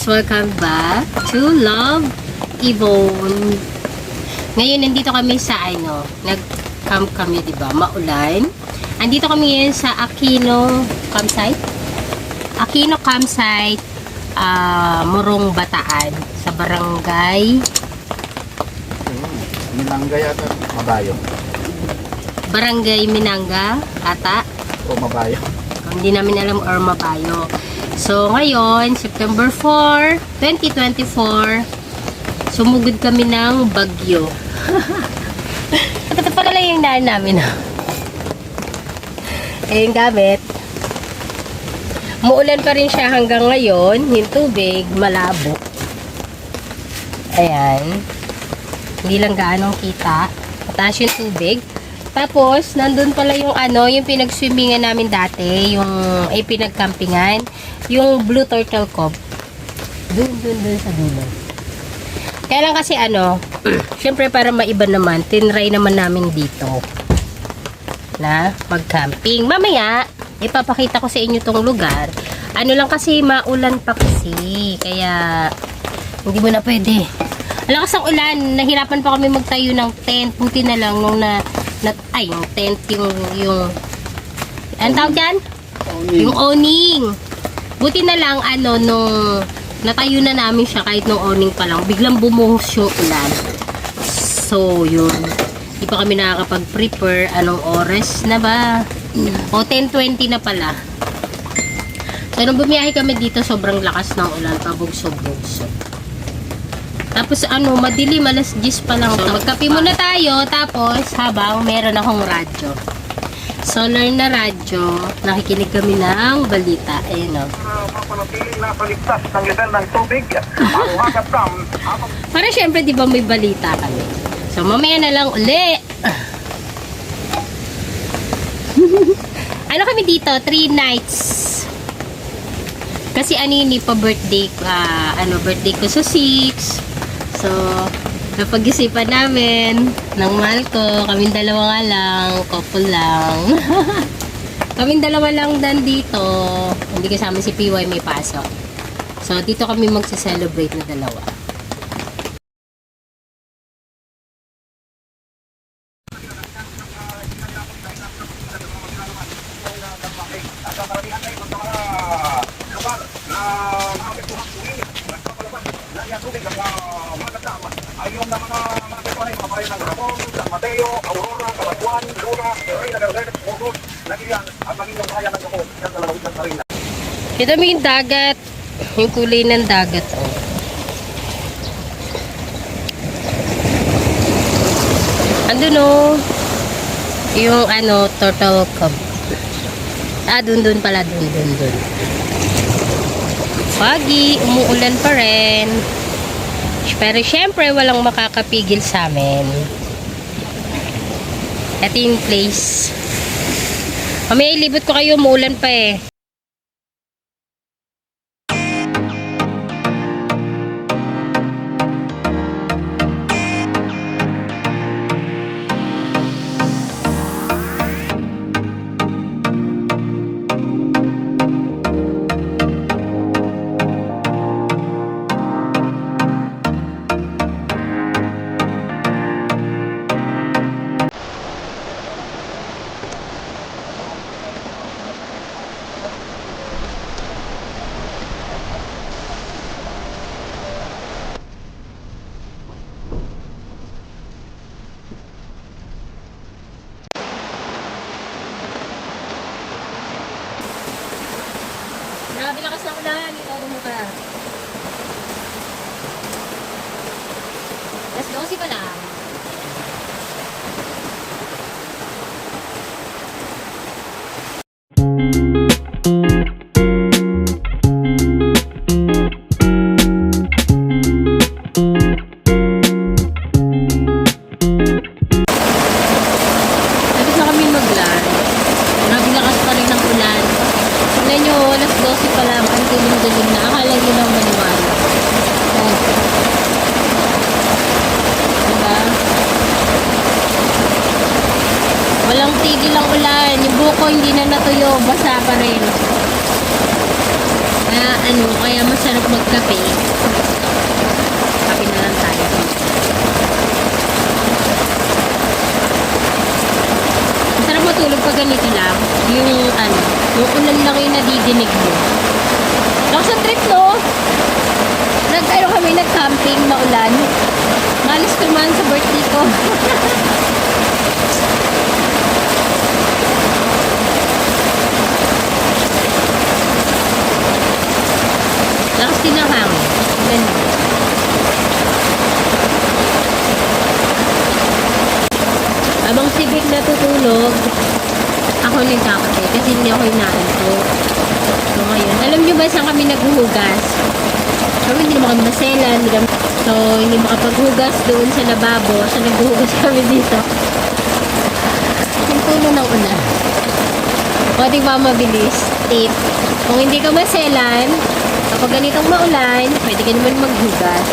guys! Welcome back to Love Yvonne. Ngayon, nandito kami sa ano, nag-camp kami, di ba? Maulan. Andito kami ngayon sa Aquino campsite. Aquino campsite, ah, Morong Bataan, sa barangay. Minangga yata, mabayo. Barangay Minanga, ata. O mabayo. Hindi namin alam or mabayo. So, ngayon, September 4, 2024, sumugod kami ng bagyo. Ito pala lang yung daan namin. ah. Eh, yung gamit. Muulan pa rin siya hanggang ngayon. Yung tubig, malabo. Ayan. Hindi lang gaano kita. Mataas yung tubig. Tapos, nandun pala yung ano, yung pinag-swimmingan namin dati, yung, ay pinag-campingan, yung Blue Turtle Cove. Dun, dun, dun sa dulo. Kaya lang kasi ano, syempre para maiba naman, tinry naman namin dito na mag-camping. Mamaya, ipapakita ko sa inyo tong lugar. Ano lang kasi, maulan pa kasi. Kaya, hindi mo na pwede. Ang lakas ng ulan, nahirapan pa kami magtayo ng tent. Buti na lang nung na, na ay, yung tent, yung, yung, ang tawag dyan? Yung awning. Buti na lang, ano, nung natayo na namin siya kahit nung awning pa lang, biglang bumuhos yung ulan. So, yun. Di pa kami nakakapag-prepare. Anong oras na ba? O, 10.20 na pala. So, nung bumiyahe kami dito, sobrang lakas ng ulan. Pabugso-bugso. Tapos ano, madilim, alas 10 pa lang. So, magkape muna tayo, tapos habang meron akong radyo. Solar na radyo, nakikinig kami ng balita. Ayun o. habang Para syempre, di ba may balita kami. So, mamaya na lang uli. ano kami dito? Three nights. Kasi anini pa birthday, ah, ano, birthday ko sa 6. So, napag-isipan namin ng mahal ko, kaming dalawa nga lang, couple lang. kaming dalawa lang dan dito. Hindi kasama si PY may pasok. So, dito kami magsa-celebrate na dalawa. lugar na maapektuhan po ini. Nagpapalabas na yung tubig ng mga hagat dam. Ayon na mga maapektuhan ay mga bayan ng Ramon, San Mateo, Aurora, Cabanatuan, Luna, Reyna del Reyes, Bogos, Nagilan, at maging yung bayan ng Gapon, yan sa lalawigan sa Reyna. Kita mo yung dagat. Yung kulay ng dagat, oh. Andun, oh. Yung, ano, turtle cove. Ah, dun, dun pala. Dun, dun, dun. Pagi, umuulan pa rin. Pero syempre, walang makakapigil sa amin. Ito yung place. Mamaya ilibot ko kayo, umuulan pa eh. Ganito lang. Yung ano, yung ulan lang yung nadidinig mo. Lakas ang trip, no? Nag, ano kami, nag-camping, maulan. Malis ko man sa birthday ko. Lakas din ang hangin. Ganda. Abang si Vic natutulog, ako nagkakape kasi hindi ako inaanto. So ngayon, alam nyo ba saan kami naghuhugas? Kami hindi naman kami maselan, hindi kami, so hindi makapaghugas doon sa lababo, so naghuhugas kami dito. Yung tulo ng una. O di ba mabilis? Tip. Kung hindi ka maselan, kapag ganitong maulan, pwede ka naman maghugas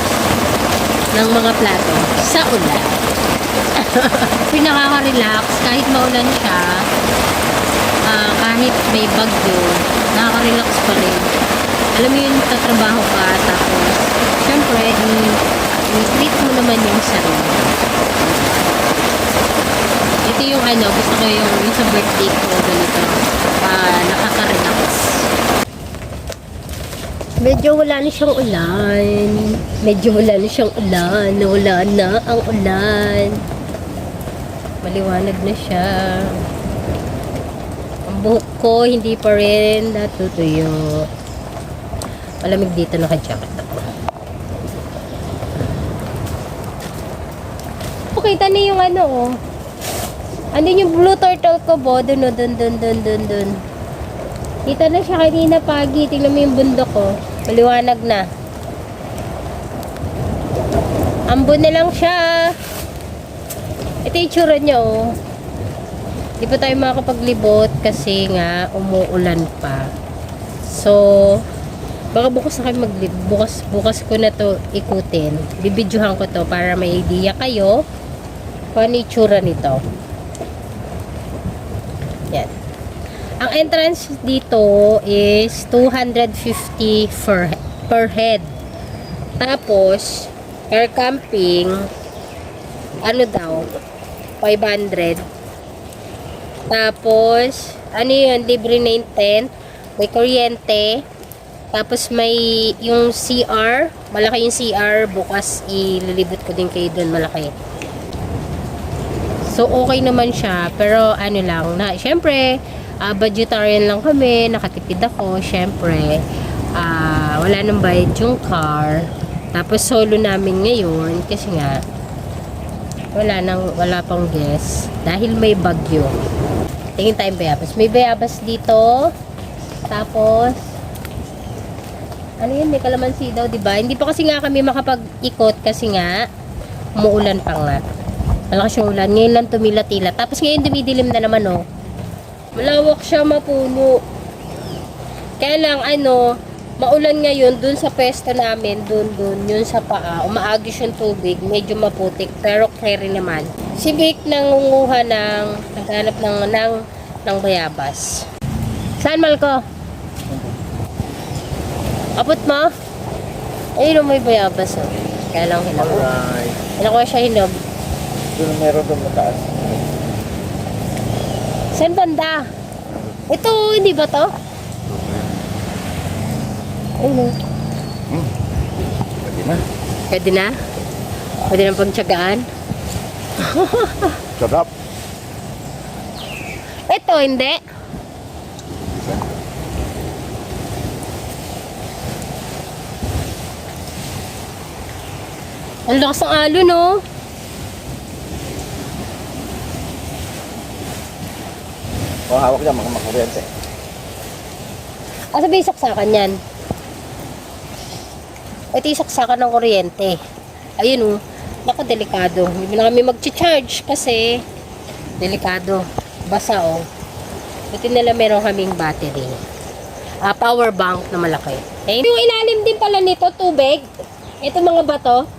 ng mga plato sa ulan. Pinakaka-relax kahit maulan siya, ah, kahit may bagyo, nakaka-relax pa rin. Alam mo yun, tatrabaho ka, tapos, syempre, i-treat mo naman yung sarili. Ito yung ano, gusto ko yung, yung sa birthday ko, ganito, ah, nakaka-relax. Medyo wala na siyang ulan. Medyo wala na siyang ulan. Nawala na ang ulan. Maliwanag na siya. Buhok ko hindi pa rin natutuyo. Malamig dito naka-jacket ako. Pakita niyo yung ano oh. Andun yung blue turtle ko bo. Dun, oh, dun, dun, dun, dun, dun. Kita na siya kanina pagi. Tingnan mo yung bundok ko. Maliwanag na. Ambon na lang siya. Ito yung tsura niya, oh. Di pa tayo makakapaglibot kasi nga umuulan pa. So, baka bukas na kayo maglib. Bukas, bukas ko na to ikutin. Bibidyohan ko to para may idea kayo kung ano yung tsura nito. Yan. Ang entrance dito is 250 per, per head. Tapos, per camping, ano daw, 500. Tapos, ano yun, libre na yung tent, may kuryente, tapos may yung CR, malaki yung CR, bukas ililibot ko din kayo doon, malaki. So, okay naman siya, pero ano lang, na, syempre, ah, budgetarian lang kami, nakatipid ako, syempre, ah, wala nang bayad yung car, tapos solo namin ngayon, kasi nga, wala nang, wala pang guest, dahil may bagyo. Tingin tayong bayabas. May bayabas dito, tapos, ano yun, may kalamansi daw, di ba? Hindi pa kasi nga kami makapag-ikot kasi nga, umuulan pa nga. Malakas yung ulan. Ngayon lang tumila-tila. Tapos ngayon dumidilim na naman, oh. Malawak siya, mapuno. Kaya lang, ano, maulan ngayon dun sa pwesto namin, dun, dun, yun sa paa. Umaagis yung tubig, medyo maputik, pero carry naman. Si Vic nangunguha ng, naghanap ng, ng, ng bayabas. Saan, Malko? Abot mo? Ayun, may bayabas, oh. Kaya lang hinog. Alright. Nakuha siya hinog. Doon meron doon mataas. Saan banda? Ito, hindi ba to? Ayun, oh. Pwede na. Pwede na? Pwede na pagtsagaan? Sarap. Ito, hindi. Ang lakas ng alo, no? O, hawak dyan, mga makuryente. Ah, sabi saksakan yan. Ito yung saksakan ng kuryente. Ayun, oh. Naku, delikado. Hindi na kami mag-charge kasi delikado. Basa, oh. Buti nila meron kaming battery. Ah, power bank na malaki. Eh, yung ilalim din pala nito, tubig. Ito mga bato.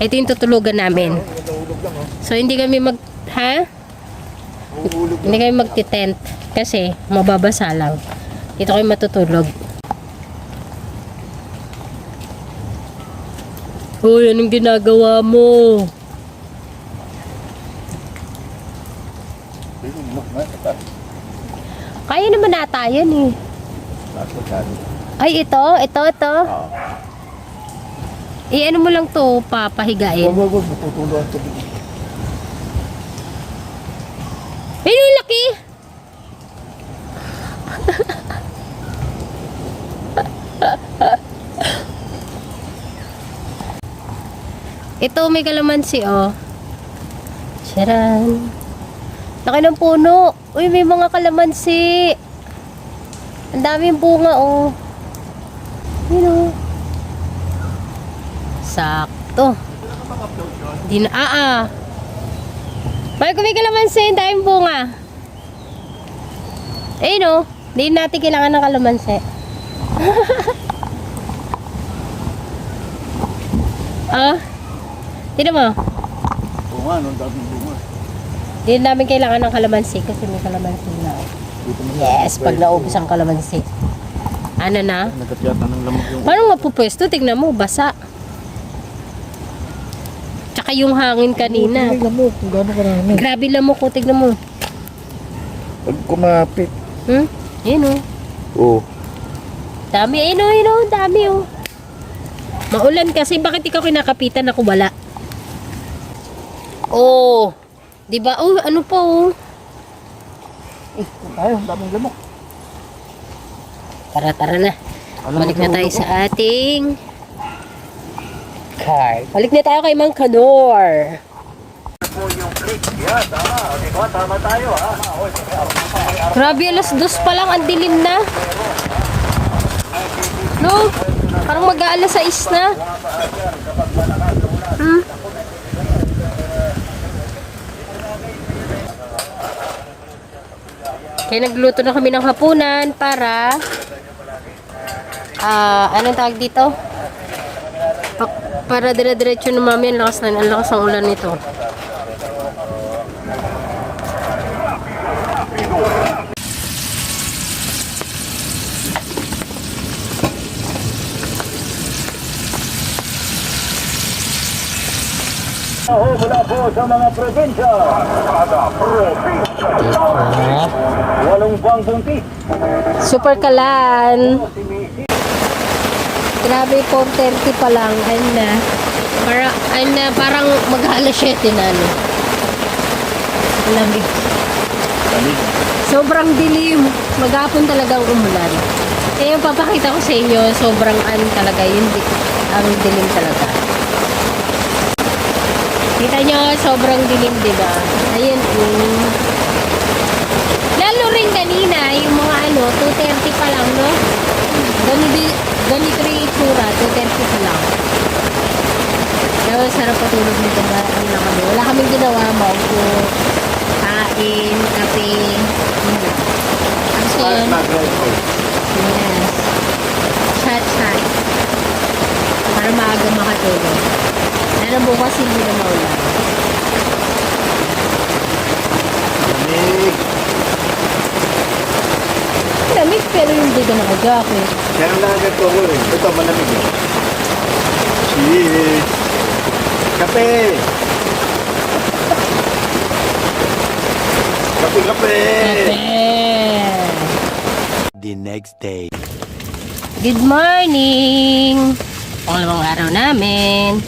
Ito yung tutulugan namin. So, hindi kami mag... Ha? Hindi kami magti-tent. Kasi, mababasa lang. Dito kayo matutulog. Uy, anong ginagawa mo? Kaya naman ata yan eh. Ay, ito, ito, ito. Oo. Eh, ano mo lang to, papahigain. Wag, wag, wag. Maputulo ang tubig. Ayun, yung laki! Ito, may kalamansi, oh. Charan. Laki ng puno. Uy, may mga kalamansi. Ang daming bunga, oh. Yun, oh. Sakto. Di na, ah, ah. May kung may kalamansi, ang daming bunga. Eh, no? Hindi natin kailangan ng kalamansi. ah? Tignan mo. Bunga, no? Daming bunga. Hindi namin kailangan ng kalamansi kasi may kalamansi na. Yes, pag naubos ang kalamansi. Ano na? Nagkatyata ng lamok yung... Paano nga pupwesto? Tignan mo, basa. Tsaka yung hangin kanina. May lamok, kung gano'n karami. Grabe lamok ko, tignan mo. Pag kumapit. Hmm? Yun oh. Oo. Dami, ayun oh, ayun oh, dami oh. Maulan kasi, bakit ikaw kinakapitan ako wala? Oh, di ba? Oh, ano pa oh. Eh, tayo, daming lamok. Tara, tara na. Balik mo, na tayo sa ating car. Balik na tayo kay Mang Kanor. po yung click. Yan, tama. Di ba? Tayo, ha? Grabe, alas dos pa lang, ang dilim na. No? Parang mag-aalas sa na. Hmm? Kaya nagluto na kami ng hapunan para ah anong tawag dito? Pa- para dire-diretso na mami ang lakas na ang lakas ng ulan nito. Mula po sa mga probinsya. Kada probinsya. Walong buwang buntis. Super kalan. Grabe, 4.30 pa lang. Ayun na. Para, ayun na, parang mag-alas 7 na, ano. Lamig. Sobrang dilim. Maghapon talagang umulan. Kaya yung papakita ko sa inyo, sobrang ano talaga, yun, di- ang dilim talaga. Kita nyo, sobrang dilim, di ba? Ayun, um, Lalo rin kanina, yung mga ano, 2.30 pa lang, no? Ganito, ganito rin yung itsura, 2.30 pa lang. Kaya sarap patulog nito ba? Ano na kami? Wala kaming ginawa, maupo, kain, kape, yun lang. Tapos yun, yes. Chat, chat. Para maaga makatulog. Lalo bukas hindi na maulan. Lamig. Lamig pero hindi ka naka-jacket. Kaya lang ganito ko rin. Ito, malamig eh. Cheers! Kape! Kape, kape! Kape! the next day. Good morning! Pangalawang araw namin.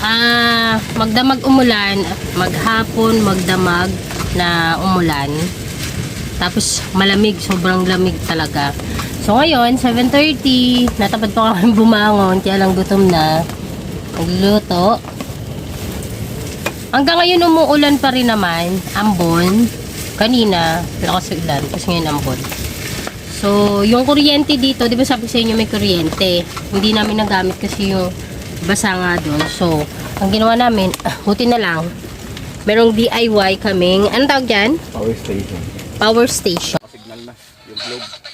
Ah, magdamag umulan, maghapon magdamag na umulan. Tapos malamig, sobrang lamig talaga. So ngayon, 7.30, natapad pa kami bumangon, kaya lang gutom na. Nagluluto. Hanggang ngayon umuulan pa rin naman, ambon. Kanina, lakas ulan, kasi ngayon ambon. So, yung kuryente dito, di ba sabi sa inyo may kuryente. Hindi namin nagamit kasi yung basa nga doon. So, ang ginawa namin, ah, buti na lang, merong DIY kaming, anong tawag dyan? Power station. Power station. Signal na. Yung globe.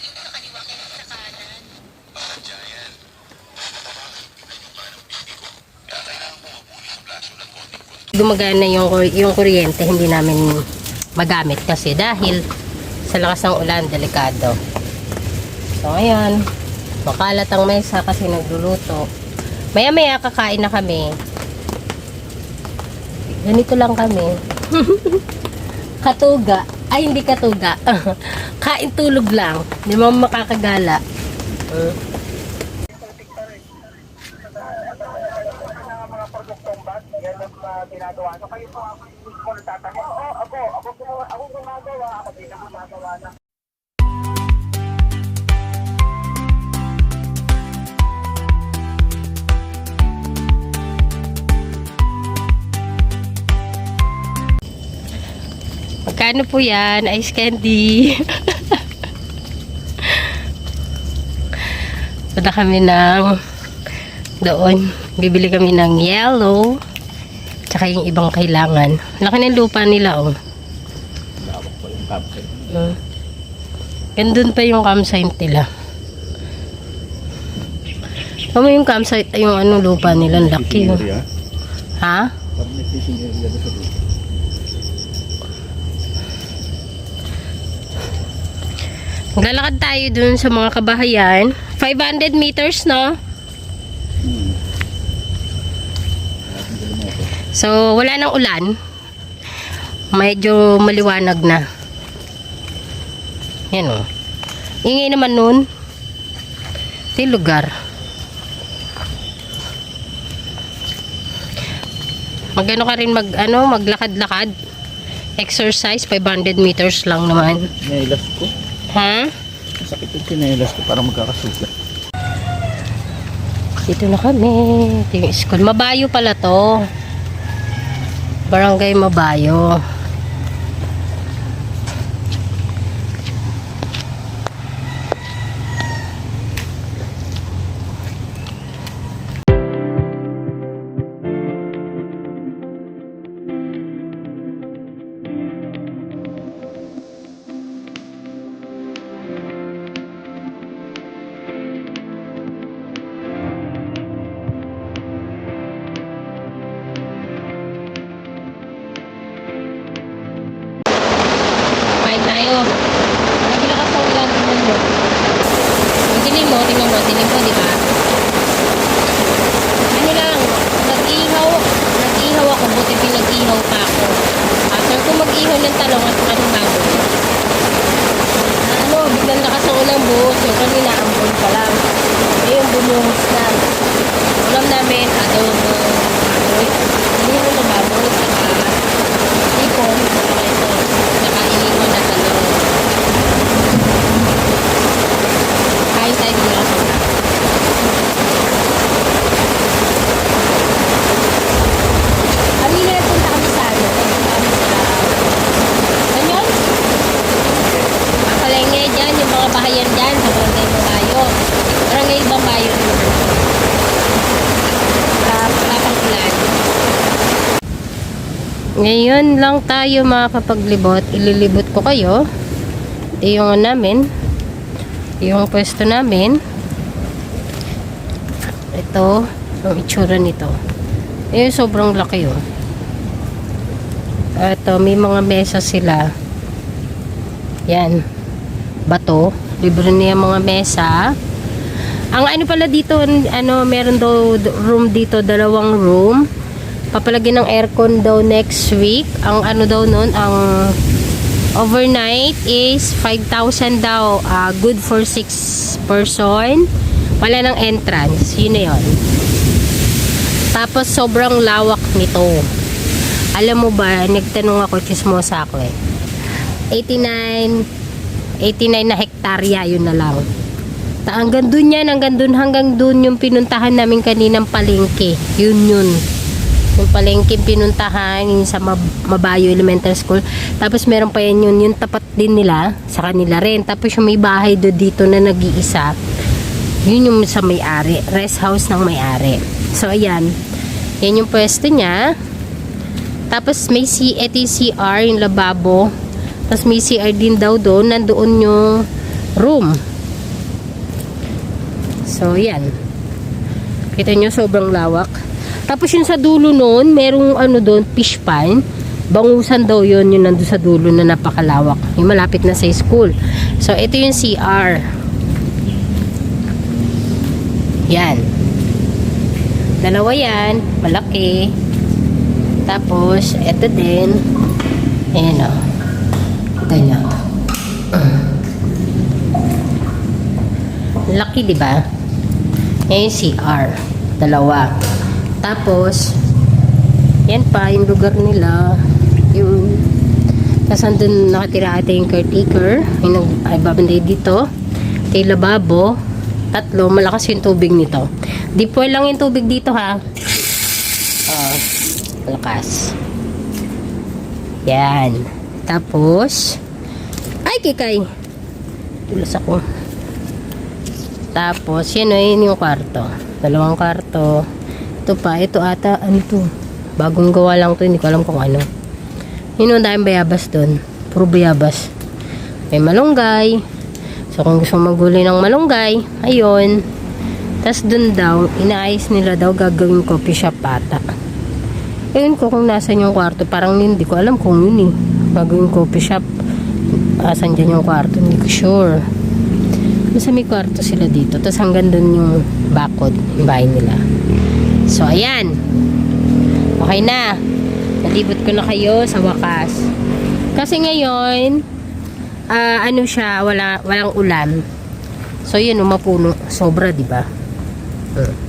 Gumagana yung, yung kuryente, hindi namin magamit kasi dahil sa lakas ng ulan, delikado. So, ngayon, makalat ang mesa kasi nagluluto. Maya-maya kakain na kami. Ganito lang kami. katuga. Ay, hindi katuga. Kain tulog lang. Hindi mo makakagala. Uh, mga produktong ang uh. So kayo po ako mismo nagtatanong, oo, ako, ako, gumawa- ako gumagawa, ako din ang na. Magkano po yan? Ice candy. Punta kami ng doon. Bibili kami ng yellow. Tsaka yung ibang kailangan. Laki ng lupa nila, oh. Lawak pa yung campsite. Gandun pa yung campsite nila. Tama yung campsite, yung ano lupa nila, ang laki. Oh. Area. Ha? Maglalakad tayo dun sa mga kabahayan. 500 meters, no? Hmm. Ating kilometro. So, wala nang ulan. Medyo maliwanag na. Yan o. Ingay naman nun. Ito lugar. Magano ka rin mag, ano, maglakad-lakad. Exercise, 500 meters lang naman. Sinelas ko. Ha? Masakit yung sinelas ko para magkakasugat. Dito na kami. Ito yung school. Mabayo pala to. Barangay Mabayo. Ulan. Tingnan mo. Mo, tingnan mo. Dilim mo, di ba? Ano lang, nag-ihaw. Nag-ihaw ako. Buti pinag-ihaw pa ako. After ko mag-ihaw ng talong at ng baboy. Ano, biglang lakas ng ulang buhos. Yung kanina, ambon pa lang. Ngayon, bumuhos na. Ulam namin, adobo, baboy. Inihaw na baboy, saka ipon, 25 years old. Kanina punta kami sa ano, punta kami sa ano yun? Palenge dyan, yung mga bahayan dyan, sa Ngayon lang tayo mga makakapaglibot. Ililibot ko kayo. Iyong namin. Yung pwesto namin. Ito. Ang itsura nito. Eh, sobrang laki oh. Ito, may mga mesa sila. Yan. Bato. Libre niya mga mesa. Ang ano pala dito, ano, meron daw room dito, dalawang room. Papalagyan ng aircon daw next week. Ang ano daw nun, ang overnight is 5,000 daw. Ah, good for 6 person. Wala ng entrance. Yun na yun. Tapos sobrang lawak nito. Alam mo ba, nagtanong ako, chismosa ako eh. 89, 89 na hektarya, yun na lang. Ta hanggang dun yan, hanggang dun, hanggang dun yung pinuntahan namin kaninang palengke. Yun yun. Yung palengke pinuntahan yung sa Mab- Mabayo Elementary School. Tapos meron pa yan yun, yung tapat din nila, sa kanila rin. Tapos yung may bahay do dito na nag-iisa, yun yung sa may-ari, rest house ng may-ari. So, ayan. Yan yung pwesto niya. Tapos may C ETCR, yung lababo. Tapos may CR din daw doon. Nandoon yung room. So, yan. Kita nyo, sobrang lawak. Tapos yung sa dulo nun, merong ano doon, fish pan. Bangusan daw yun, yung nandun sa dulo na napakalawak. Yung malapit na sa school. So, ito yung CR. Yan. Dalawa yan, malaki. Tapos, ito din. Ayan o. Ito nyo. Laki, di ba? Yan yung CR. Dalawa. Tapos, yan pa, yung lugar nila. Yung, tapos andun nakatira ata yung caretaker. Yung nag, ay, babanday dito. Ito lababo. Tatlo, malakas yung tubig nito. Di po lang yung tubig dito ha. Ah, malakas. Yan. Tapos, ay kikay. Tulas ako. Tapos, yan o, yun yung kwarto. Dalawang kwarto. Ito pa, ito ata, ano to? Bagong gawa lang to, hindi ko alam kung ano. Yun ang daming bayabas doon. Puro bayabas. May malunggay. So, kung gusto maggulay ng malunggay, ayun. Tapos doon daw, inaayos nila daw gagawin coffee shop ata. Ayun ko kung nasan yung kwarto. Parang hindi ko alam kung yun eh. Gagawin coffee shop. Asan dyan yung kwarto? Hindi ko sure. Basta may kwarto sila dito. Tapos hanggang doon yung bakod, yung bahay nila. So, ayan. Okay na. Nalibot ko na kayo sa wakas. Kasi ngayon, ah, ano siya, wala, walang ulan. So, yun, umapuno. Sobra, di ba? Uh.